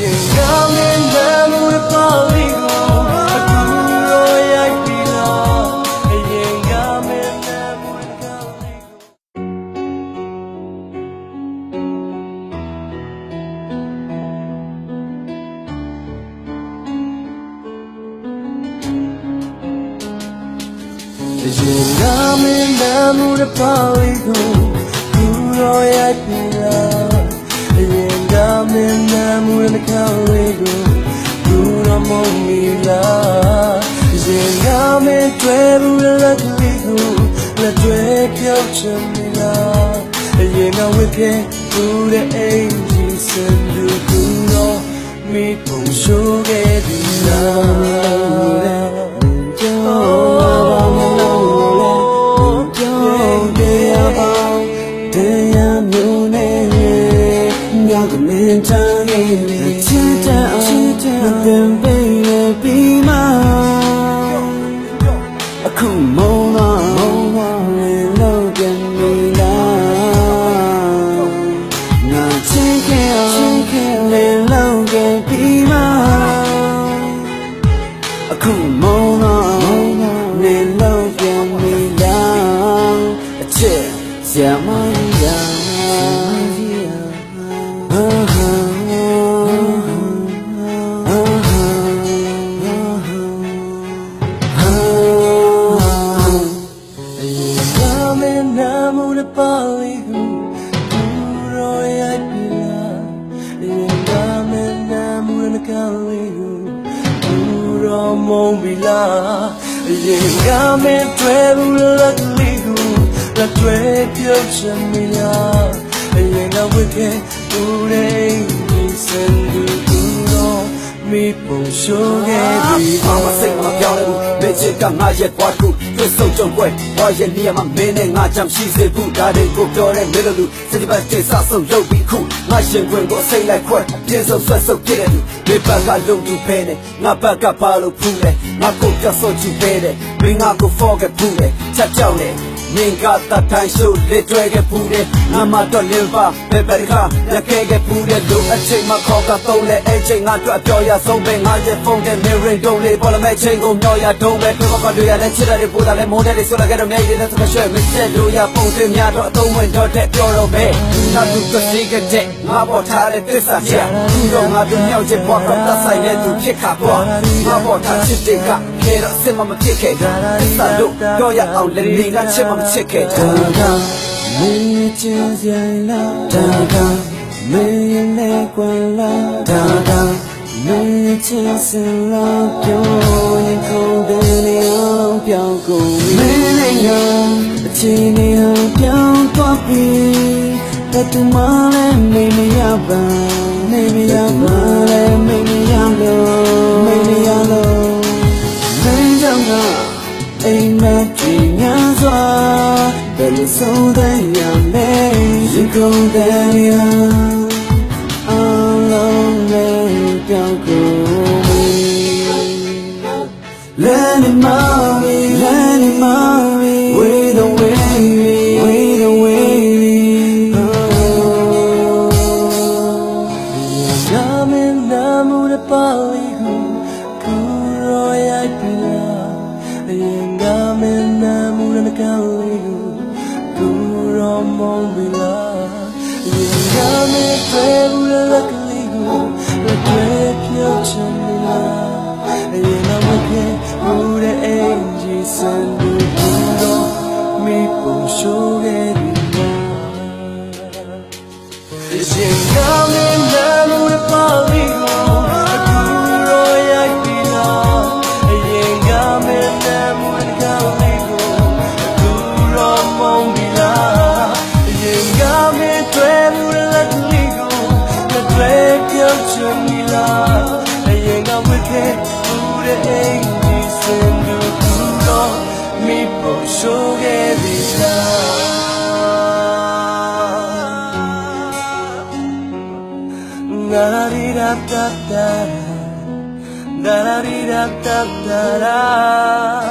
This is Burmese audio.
ရင်ကမင်းနာမူပါလီကိုအခုရောရိုက်ပြီလားအရင်ကမင်းနာမူပါလီကို ရင်ကမင်းနာမူရပါလီကိုသူရောရိုက်ပြီလားအရင်ကမင်း နာမူရမကောင်းလေးကိုသူရောမုန်းပြီလားရင်ကမင်းတွေ့ဘူးလက်လေးကိုလက်တွေ့ပြောင်းချင်ပြီလားအရင်က ဝစ်ခဲ့ဘူးတဲ့အိမ်ကြီးစံသူကူတော့မိပုံရှိုးခဲ့ပြီလားချမ်းနေပြီချစ်တဲ့အောင်မပင်ပိနေပြီးမှအခုမုန်းတော့မုန်းတော့လည်းလောက်ပြန်ပြီလားငါချစ်ခဲ့အောင်ချစ်ခဲ့လည်းလောက်ပြန်ပြီးမှအခုမုန်းတော့မုန်းတော့လည်းလောက်ပြန်ပြီလားအချစ်ဆရာမ ရင်ကမင်းတွေ့ဘူးလက်လီဟုလက်တွေ့ပြုတ်ချင်ပြီလားအရင်ကဝစ်ခဲ့ဘူးတဲ့ဒီစံဒီဘူရော မိပုံရှိုးခဲ့ပြီအာမစိတ်မပြောင်းလဲဘူးမေချစ်ကငါရဲ့ကွာခုသွတ်ဆုံကြုံပွဲဟောရဲ့နေရာမှာမင်းနဲ့ငါချမ်းရှိစေဘူးဒါတွေကိုပြောတဲ့မေလိုလူစတိပတ်တေစဆုံလုပ်ပြီးခုငါရှင်ခွင်ကိုစိတ်လိုက်ခွဲပြင်းစုံဆွတ်ဆုပ်ပြတဲ့လူမေပတ်ကလုံသူဖဲနဲ့ငါဘက်ကပါလို့ဖူးတယ်ငါကိုပြတ်စောချူဖဲတယ်မင်းငါကို forget ဖူးတယ်ချက်ကြောက်တယ် မင်းကတထိုင်ရှုလက်တွဲခဲ့ဖူးတယ်ငါမတော့လင်းပါပဲပဲခါရခဲ့ခဲ့ဖူးတယ်လူအချိန်မှာခေါ်ကတော့လဲအဲ့ချိန်ငါတို့အပြော်ရဆုံးပဲငါရဲ့ဖုန်းတဲ့ mirror တုံးလေးပေါ်လာမဲ့ချိန်ကိုမျောရတုံးပဲပြောကတွေ့ရတဲ့ချစ်တဲ့ပူတာလဲမုန်းတဲ့ဆိုလာခဲ့တော့မြိုက်တဲ့ဆိုရှယ်မစ်တဲ့လူရပုံစံများတော့အသုံးဝင်တော့တဲ့ပြောတော့ပဲနောက်သူကစီးခဲ့တဲ့ငါပေါ်ထားတဲ့သစ္စာချက်သူတော့ငါတို့မြောက်ချက်ပေါ်တော့တဆိုင်တဲ့သူဖြစ်ခါပေါ်ငါပေါ်ထားချစ်တဲ့ကခဲတော့စင်မမဖြစ်ခဲ့သစ္စာလို့ပြောရအောင်လည်းနေကချစ်မမချစ်ခဲ့ဒါကမင်းချင်စရာလားဒါကမင်းနဲ့ကွယ်လားဒါကမင်းချင်စလားပြောရင်ခုန်တယ်နေအောင်ပြောင်းကုန်မင်းနဲ့ငါအချိန်နဲ့ဟန်ပြောင်းသွားပြီတတူမလည်းနေမရပါနေမရပါလည်း ကုန်တဲ့ရအလုံးလေးပြောင်းကုန် Let it mommy let it mommy wait away wait away Yamin namu de pali hu kuro yai pila Yamin namu de nakali hu kuro mong bila ရင်ကော dag dag da da da da da da da